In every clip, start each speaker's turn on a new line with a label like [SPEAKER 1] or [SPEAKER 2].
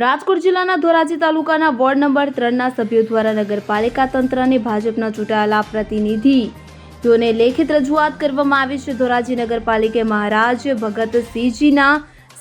[SPEAKER 1] રાજકોટ જિલ્લાના ધોરાજી તાલુકાના ward number ત્રણના સભ્યો દ્વારા નગરપાલિકા તંત્ર અને ભાજપના ચૂંટાયેલા પ્રતિનિધિઓને લેખિત રજૂઆત કરવામાં આવી છે. ધોરાજી નગરપાલિકે મહારાજ ભગતસિંહજીના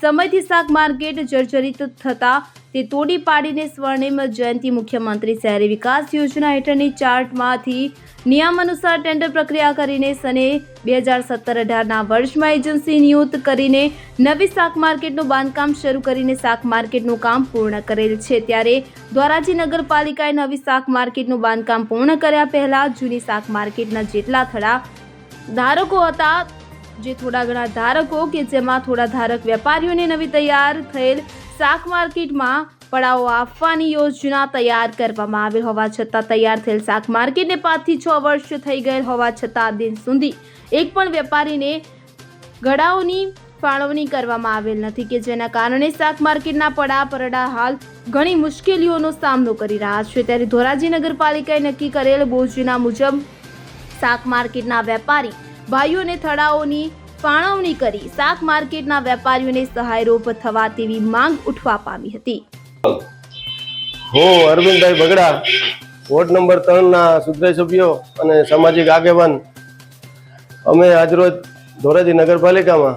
[SPEAKER 1] સમયથી શાક માર્કેટ જર્જરિત થતા તે તોડી પાડીને સ્વર્ણિમ જયંતિ મુખ્યમંત્રી શહેરી વિકાસ યોજના હેઠળની ચાર્ટમાંથી નિયમ અનુસાર ટેન્ડર પ્રક્રિયા કરીને સને બે હજાર સત્તર અઢારના વર્ષમાં એજન્સી નિયુક્ત કરીને નવી શાક માર્કેટનું બાંધકામ શરૂ કરીને શાક માર્કેટનું કામ પૂર્ણ કરેલ છે. ત્યારે ધોરાજી નગરપાલિકાએ નવી શાક માર્કેટનું બાંધકામ પૂર્ણ કર્યા પહેલાં જૂની શાક માર્કેટના જેટલા થડા ધારકો હતા જે થોડા ઘણા ધારકો કે જેમાં થોડા ધારક વેપારીઓને નવી તૈયાર થયેલ શાક માર્કેટમાં પડાવો આપવાની યોજના તૈયાર કરવામાં આવેલ હોવા છતાં તૈયાર થયેલ શાક માર્કેટને પાંચથી છ વર્ષ થઈ ગયેલ હોવા છતાં દિન સુધી એક પણ વેપારીને ગળાઓની ફાળવણી કરવામાં આવેલ નથી કે જેના કારણે શાક માર્કેટના પડા પરડા હાલ ઘણી મુશ્કેલીઓનો સામનો કરી રહ્યા છે. ત્યારે ધોરાજી નગરપાલિકાએ નક્કી કરેલ બોજના મુજબ શાક માર્કેટના વેપારી ભાઈઓને થડાઓની ફાળવણી કરી શાક માર્કેટના વેપારીઓને સહાયરૂપ થવા તેવી માંગ ઉઠવા પામી હતી.
[SPEAKER 2] હું, અરવિંદભાઈ બગડા, વોર્ડ નંબર ત્રણના સુધરાઈ સભ્યો અને સામાજિક આગેવાન, અમે આજરોજ ધોરાજી નગરપાલિકામાં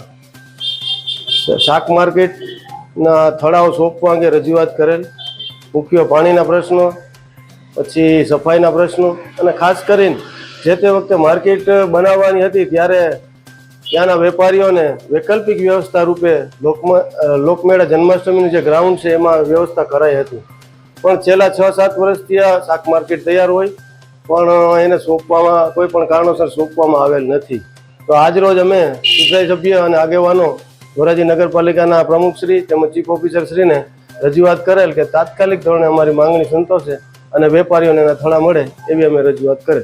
[SPEAKER 2] શાક માર્કેટના થડાઓ સોંપવા અંગે રજૂઆત કરેલ, મુખ્ય પાણીના પ્રશ્નો, પછી સફાઈના પ્રશ્નો અને ખાસ કરીને જે તે વખતે માર્કેટ બનાવવાની હતી ત્યારે ત્યાંના વેપારીઓને વૈકલ્પિક વ્યવસ્થા રૂપે લોકમ- લોકમેળા જન્માષ્ટમીનું જે ગ્રાઉન્ડ છે એમાં વ્યવસ્થા કરાઈ હતી. પણ છેલ્લા છ સાત વર્ષથી આ શાક માર્કેટ તૈયાર હોય, પણ એને સોંપવામાં, કોઈ પણ કારણોસર સોંપવામાં આવેલ નથી. તો આજરોજ અમે સુધાઈ સભ્ય અને આગેવાનો ધોરાજી નગરપાલિકાના પ્રમુખશ્રી તેમજ ચીફ ઓફિસર શ્રીને રજૂઆત કરેલ કે તાત્કાલિક ધોરણે અમારી માંગણી સંતોષે અને વેપારીઓને એના થળા મળે એવી અમે રજૂઆત કરેલ